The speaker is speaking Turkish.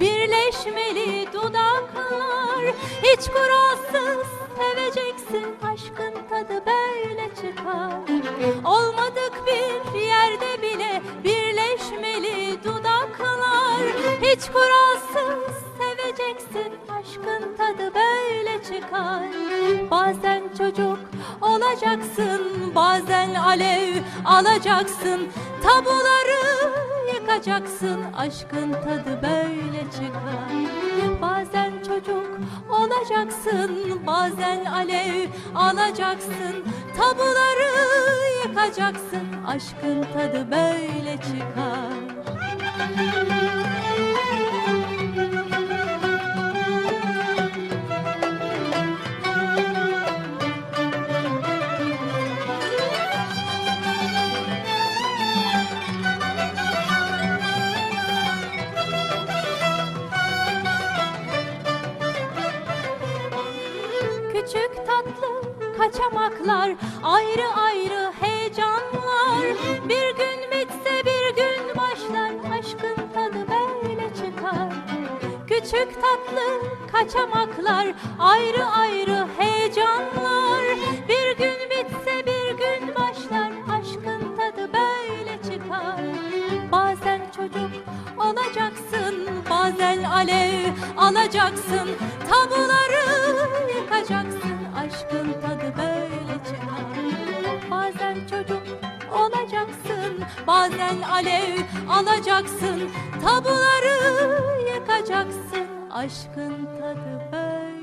birleşmeli dudaklar. Hiç kuralsız seveceksin aşkın tadı böyle çıkar. Olmadık bir yerde bile birleşmeli dudaklar. Hiç kuralsız seveceksin aşkın tadı böyle çıkar. Bazen çocuk olacaksın bazen alev alacaksın. Tabuları yıkacaksın aşkın tadı böyle çıkar. Bazen çocuk olacaksın bazen alev alacaksın. Tabuları yıkacaksın aşkın tadı böyle çıkar Küçük tatlı kaçamaklar Ayrı ayrı heyecanlar. Bir gün bitse bir gün başlar Aşkın tadı böyle çıkar. Küçük tatlı kaçamaklar Ayrı ayrı heyecanlar Bazen çocuk olacaksın Bazen alev alacaksın. Tabuları yıkacaksın Aşkın tadı böyle çıkar. Bazen çocuk olacaksın Bazen alev alacaksın. Tabuları yıkacaksın Aşkın tadı böyle